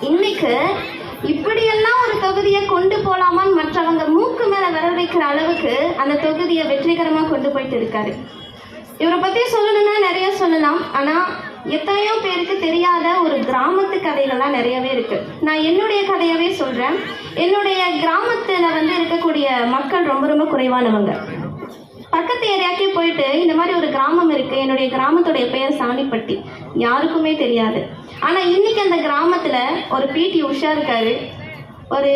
இன்னைக்கு இப்படியெல்லாம் ஒரு தொகுதியை கொண்டு போலாமான்னு மற்றவங்க மூக்கு மேல விரல் வைக்கிற அளவுக்கு அந்த தொகுதியை வெற்றிகரமா கொண்டு போயிட்டு இருக்காரு. இவரை பத்தி சொல்லணும்னா நிறைய சொல்லலாம். ஆனா எத்தனையோ பேருக்கு தெரியாத ஒரு கிராமத்து கதைகள்லாம் நிறையவே இருக்கு. நான் என்னுடைய கதையவே சொல்றேன். என்னுடைய கிராமத்துல வந்து இருக்கக்கூடிய மக்கள் ரொம்ப ரொம்ப குறைவானவங்க. பக்கத்து ஏரியாக்கு போயிட்டு இந்த மாதிரி ஒரு கிராமம் இருக்கு. என்னுடைய கிராமத்துடைய பெயர் சாணிப்பட்டி. யாருக்குமே தெரியாது. ஆனா இன்னைக்கு அந்த கிராமத்துல ஒரு பிடி உஷா இருக்காரு. ஒரு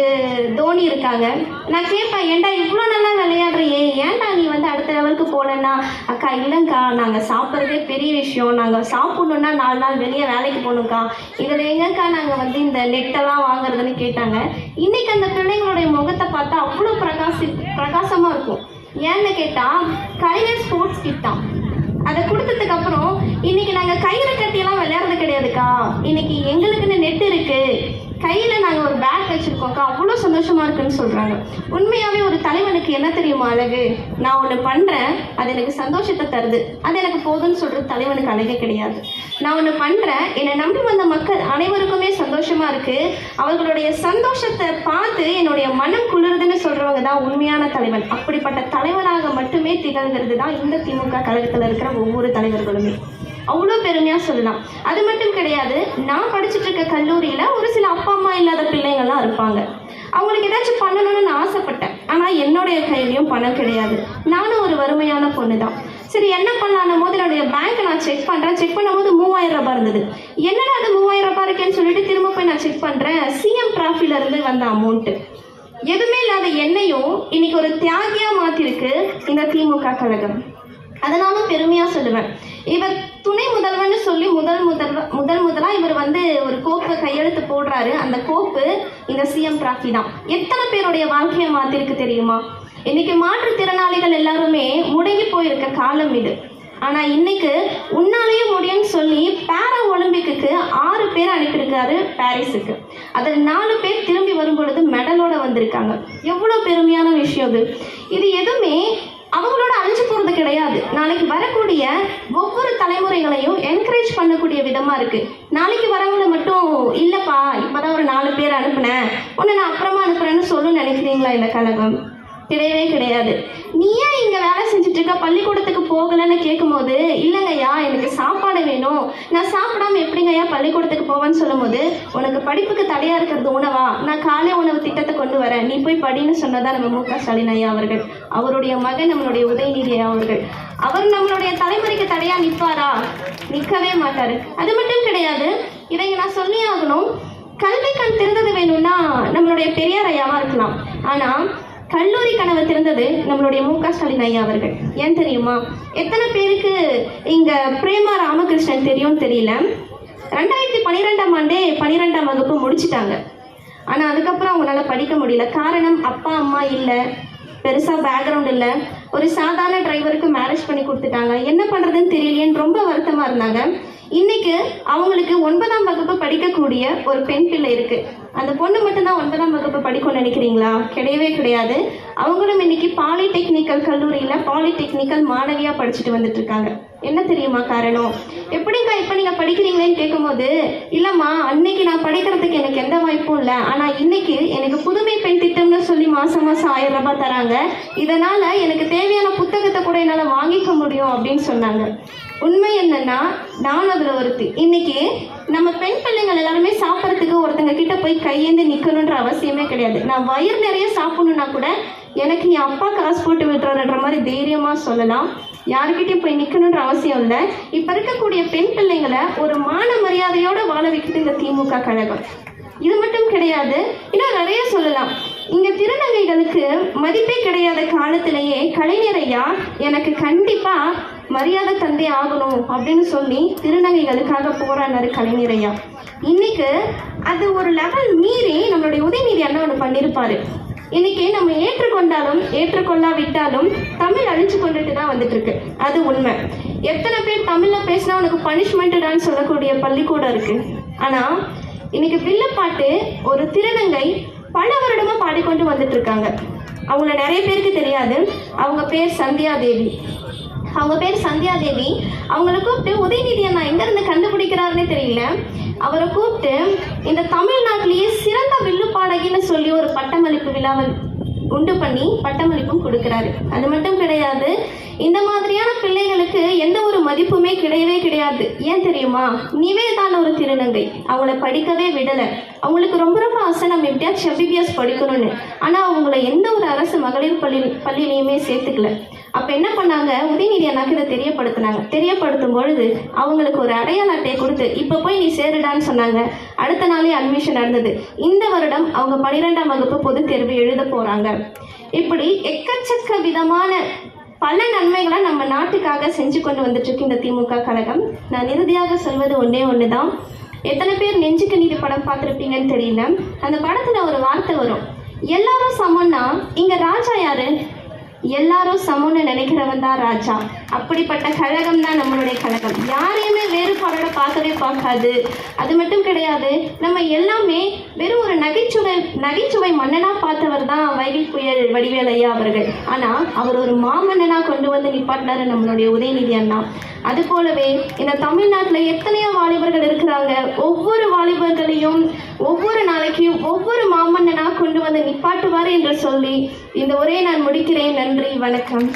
தோனி இருக்காங்க. நான் கேட்பேன் ஏன்டா இவ்வளோ நல்லா விளையாடுறியே ஏன்டா நீ வந்து அடுத்த லெவலுக்கு போகலன்னா அக்கா இல்லைங்க்கா நாங்கள் சாப்பிட்றதே பெரிய விஷயம். நாங்கள் சாப்பிட்ணுன்னா நாலு நாள் வெளியே வேலைக்கு போகணும்க்கா. இதில் எங்கக்கா நாங்கள் வந்து இந்த நெட்டெல்லாம் வாங்குறதுன்னு கேட்டாங்க. இன்னைக்கு அந்த பிள்ளைங்களுடைய முகத்தை பார்த்தா அவ்வளோ பிரகாசி பிரகாசமாக இருக்கும். ஏன்னு கேட்டால் கலைஞர் ஸ்போர்ட்ஸ் கிட் தான். அதை கொடுத்ததுக்கு அப்புறம் இன்னைக்கு நாங்கள் கயிறு கட்டியெல்லாம் விளையாடுறது கிடையாதுக்கா. இன்னைக்கு எங்களுக்குன்னு நெட் இருக்கு. கையில் நாங்கள் ஒரு பேக் வச்சுருக்கோம்க்கா. அவ்வளோ சந்தோஷமா இருக்குன்னு சொல்கிறாங்க உண்மையாகவே ஒரு தலைவனுக்கு என்ன தெரியுமா அழகு? நான் ஒன்று பண்ணுறேன் அது எனக்கு சந்தோஷத்தை தருது. அது எனக்கு போதும்னு சொல்கிறது தலைவனுக்கு அழகே கிடையாது. நான் ஒன்று பண்ணுறேன் என்னை நம்பி வந்த மக்கள் அனைவருக்குமே சந்தோஷமா இருக்கு. அவர்களுடைய சந்தோஷத்தை பார்த்து என்னுடைய மனம் குளிருதுன்னு சொல்றவங்க தான் உண்மையான தலைவன். அப்படிப்பட்ட தலைவனாக மட்டுமே திகழ்கிறது தான் இந்த திமுக கழகத்தில் இருக்கிற ஒவ்வொரு தலைவர்களுமே. அவ்வளோ பெருமையாக சொல்லலாம். அது மட்டும் கிடையாது நான் படிச்சுட்டு இருக்க கல்லூரியில் ஒரு சில அப்பா அம்மா இல்லாத பிள்ளைங்கள்லாம் இருப்பாங்க. அவங்களுக்கு ஏதாச்சும் பண்ணணும்னு நான் ஆசைப்பட்டேன். ஆனால் என்னுடைய கையிலையும் பணம் கிடையாது. நானும் ஒரு வறுமையான பொண்ணு தான் சரி என்ன பண்ணலான்னும் போது என்னுடைய பேங்க்கை நான் செக் பண்ணுறேன் செக் பண்ணும்போது மூவாயிரம் ரூபாய் இருந்தது. என்னடா அது மூவாயிரம் ரூபாய் இருக்கேன்னு சொல்லிட்டு திரும்ப போய் நான் செக் பண்ணுறேன் சிஎம் இருந்து வந்த அமௌண்ட்டு எதுவுமே இல்லாத என்னையும் இன்னைக்கு ஒரு தியாகியாக மாற்றிருக்கு இந்த திமுக கழகம். அதனாலும் பெருமையா சொல்லுவேன். இவர் துணை முதல்வர்னு சொல்லி முதல் முதல்வ முதல் முதலா இவர் வந்து ஒரு கோப்பை கையெழுத்து போடுறாரு. அந்த கோப்பு இந்த சிஎம் டிராஃபி தான். எத்தனை பேருடைய வாழ்க்கையை மாத்திருக்கு தெரியுமா? இன்னைக்கு மாற்றுத்திறனாளிகள் எல்லாருமே முடங்கி போயிருக்க காலம் இது. ஆனா இன்னைக்கு உன்னாலேயே முடியும்னு சொல்லி பேரா ஒலிம்பிக்கு ஆறு பேர் அனுப்பியிருக்காரு பாரிஸுக்கு. அதில் நாலு பேர் திரும்பி வரும் பொழுது மெடலோட வந்திருக்காங்க. எவ்வளோ பெருமையான விஷயம் இது. இது எதுவுமே அவங்களோட அழிஞ்சு கிடையாது. நாளைக்கு வரக்கூடிய ஒவ்வொரு தலைமுறைகளையும் என்கரேஜ் பண்ணக்கூடிய விதமாக இருக்குது நாளைக்கு வரவங்களை மட்டும் இல்லைப்பா இப்போதான் ஒரு நாலு பேர் அனுப்புனேன். உன்னை நான் அப்புறமா அனுப்புறேன்னு சொல்லணும்னு நினைக்கிறீங்களா இந்த கழகம்? கிடையவே கிடையாது. நீ ஏன் இங்கே வேலை செஞ்சுட்டு இருக்க பள்ளிக்கூடத்துக்கு போகலைன்னு கேட்கும்போது இல்லைங்கய்யா எனக்கு சாப்பாடு வேணும். நான் சாப்பிடாம எப்படிங்கய்யா பள்ளிக்கூடத்துக்கு போவேன்னு சொல்லும்போது உனக்கு படிப்புக்கு தடையாக இருக்கிறது உணவா? நான் காலை உணவு திட்டத்தை கொண்டு வரேன். நீ போய் படின்னு சொன்னதா நம்ம மு க. ஸ்டாலின் ஐயா அவர்கள். அவருடைய மகன் நம்மளுடைய உதயநிதி ஐயா அவர்கள். அவர் நம்மளுடைய தலைமுறைக்கு தடையாக நிற்பாரா நிற்கவே மாட்டார். அது மட்டும் கிடையாது. இதை நான் சொல்லி ஆகணும். கல்வி கண் திறந்தது வேணும்னா நம்மளுடைய பெரியார் ஐயாவா இருக்கலாம். ஆனால் கல்லூரி கனவு திறந்தது நம்மளுடைய மு க ஸ்டாலின் ஐயா அவர்கள். ஏன் தெரியுமா? எத்தனை பேருக்கு இங்க பிரேமா ராமகிருஷ்ணன் தெரியும்னு தெரியல. ரெண்டாயிரத்தி பன்னிரெண்டாம் ஆண்டே பன்னிரெண்டாம் வகுப்பு முடிச்சிட்டாங்க. ஆனால் அதுக்கப்புறம் அவங்களால படிக்க முடியல. காரணம் அப்பா அம்மா இல்லை. பெருசாக பேக்ரவுண்ட் இல்லை. ஒரு சாதாரண டிரைவருக்கு மேரேஜ் பண்ணி கொடுத்துட்டாங்க. என்ன பண்ணுறதுன்னு தெரியலையேன்னு ரொம்ப வருத்தமாக இருந்தாங்க. இன்னைக்கு அவங்களுக்கு ஒன்பதாம் வகுப்பு படிக்கக்கூடிய ஒரு பெண் பிள்ளை இருக்கு. அந்த பொண்ணு மட்டும்தான் ஒன்பதாம் வகுப்பு படிக்கும்னு நினைக்கிறீங்களா? கிடையவே கிடையாது. அவங்களும் இன்னைக்கு பாலிடெக்னிக்கல் கல்லூரியில் பாலிடெக்னிக்கல் மாணவியாக படிச்சுட்டு வந்துட்டு இருக்காங்க என்ன தெரியுமா காரணம்? எப்படிங்க இப்போ நீங்கள் படிக்கிறீங்களேன்னு கேட்கும்போது இல்லைம்மா அன்னைக்கு நான் படிக்கிறதுக்கு எனக்கு எந்த வாய்ப்பும் இல்லை. ஆனால் இன்னைக்கு எனக்கு புதுமை பெண் திட்டம்னு சொல்லி மாதம் மாதம் ஆயிரம் ரூபாய் தராங்க. இதனால் எனக்கு தேவையான புத்தகத்தை கூட என்னால் வாங்கிக்க முடியும் அப்படின்னு சொன்னாங்க. உண்மை என்னன்னா நான் அதில் ஒருத்தி. இன்னைக்கு நம்ம பெண் பிள்ளைங்கள் எல்லாருமே சாப்பிட்றதுக்கு ஒருத்தங்க கிட்ட போய் கையேந்து நிற்கணுன்ற அவசியமே கிடையாது. நான் வயிறு நிறைய சாப்பிடணும்னா கூட எனக்கு என் அப்பா காசு போட்டு விட்டுறன்ற மாதிரி தைரியமாக சொல்லலாம். யாருக்கிட்டையும் போய் நிற்கணுன்ற அவசியம் இல்லை. இப்போ இருக்கக்கூடிய பெண் பிள்ளைங்களை ஒரு மான மரியாதையோட வாழ வைக்கிறது இந்த திமுக கழகம். இது மட்டும் கிடையாது. இன்னும் நிறைய சொல்லலாம். இங்க திருநங்கைகளுக்கு மதிப்பே கிடையாத காலத்திலேயே கலைஞர் ஐயா எனக்கு கண்டிப்பா மரியாதை தந்தே ஆகணும் அப்படின்னு சொல்லி திருநங்கைகளுக்காக போராடினாரு கலைஞரையா இன்னைக்கு அது ஒரு லெவல் மீறி நம்மளுடைய உதயநிதி அண்ணா ஒன்று பண்ணியிருப்பாரு இன்னைக்கு நம்ம ஏற்றுக்கொண்டாலும் ஏற்றுக்கொள்ளாவிட்டாலும் தமிழ் அழிச்சு கொண்டுட்டு தான் வந்துட்டு இருக்கு அது உண்மை. எத்தனை பேர் தமிழ்ல பேசினா உனக்கு பனிஷ்மெண்ட்டுடான்னு சொல்லக்கூடிய பள்ளிக்கூடம் இருக்கு. ஆனா இன்னைக்கு வில்லுப்பாட்டு ஒரு திருநங்கை பல வருடமா பாடிக்கொண்டு வந்துட்டு இருக்காங்க அவங்கள நிறைய பேருக்கு தெரியாது. அவங்க பேர் சந்தியா தேவி அவங்க பேர் சந்தியா தேவி. அவங்கள கூப்பிட்டு உதயநிதி அண்ணா எங்கேருந்து கண்டுபிடிக்கிறாருன்னே தெரியல. அவரை கூப்பிட்டு இந்த தமிழ்நாட்டிலேயே சிறந்த வில்லு பாடகின்னு சொல்லி ஒரு பட்டமளிப்பு விழாவை உண்டு பண்ணி பட்டமளிப்பும் கொடுக்குறாரு. அது மட்டும் கிடையாது இந்த மாதிரியான பிள்ளைகளுக்கு எந்த ஒரு மதிப்புமே கிடையவே கிடையாது. ஏன் தெரியுமா? நிவேதான ஒரு திருநங்கை. அவங்கள படிக்கவே விடலை. அவங்களுக்கு ரொம்ப ரொம்ப ஆசை நம்ம எப்படியாச்சும் எம்பிபிஎஸ் படிக்கணும்னு. ஆனால் அவங்கள எந்த ஒரு அரசு மகளிர் பள்ளி பள்ளியிலையுமே சேர்த்துக்கல. அப்போ என்ன பண்ணாங்க? உதயநிதி அண்ணாக்கு இதை தெரியப்படுத்தினாங்க. தெரியப்படுத்தும் பொழுது அவங்களுக்கு ஒரு அடையாள அட்டையை கொடுத்து இப்போ போய் நீ சேருடான்னு சொன்னாங்க. அடுத்த நாளே அட்மிஷன் நடந்தது. இந்த வருடம் அவங்க பன்னிரெண்டாம் வகுப்பு பொதுத் தேர்வு எழுத போகிறாங்க இப்படி எக்கச்சக்க விதமான பல நன்மைகளை நம்ம நாட்டுக்காக செஞ்சு கொண்டு வந்துட்டு இருக்கு இந்த திமுக கழகம். நான் இறுதியாக சொல்வது ஒன்றே ஒன்று தான் எத்தனை பேர் நெஞ்சுக்கு நீதி படம் பார்த்துருப்பீங்கன்னு தெரியல. அந்த படத்தில் ஒரு வார்த்தை வரும். எல்லாரும் சமம்னா இங்கே ராஜா யாரு? எல்லாரும் சமம்னு நினைக்கிறவன் தான் ராஜா. அப்படிப்பட்ட கழகம் தான் நம்மளுடைய கழகம். யாரையுமே வேறுபாடோட பார்க்கவே பார்க்காது. அது மட்டும் கிடையாது நம்ம எல்லாமே வெறும் ஒரு நகைச்சுவை நகைச்சுவை மன்னனா பார்த்தவர் தான் வைகை புயல் வடிவேல் ஐயா அவர்கள். ஆனால் அவர் ஒரு மாமன்னனா கொண்டு வந்து நிப்பாட்டினாரு நம்மளுடைய உதயநிதி அண்ணா. அது போலவே இந்த தமிழ்நாட்டில் எத்தனையோ வாலிபர்கள் இருக்கிறாங்க. ஒவ்வொரு வாலிபர்களையும் ஒவ்வொரு நாளைக்கும் ஒவ்வொரு மாமன்னனா கொண்டு வந்து நிப்பாட்டுவார் என்று சொல்லி இந்த உரையை நான் முடிக்கிறேன். நன்றி வணக்கம்.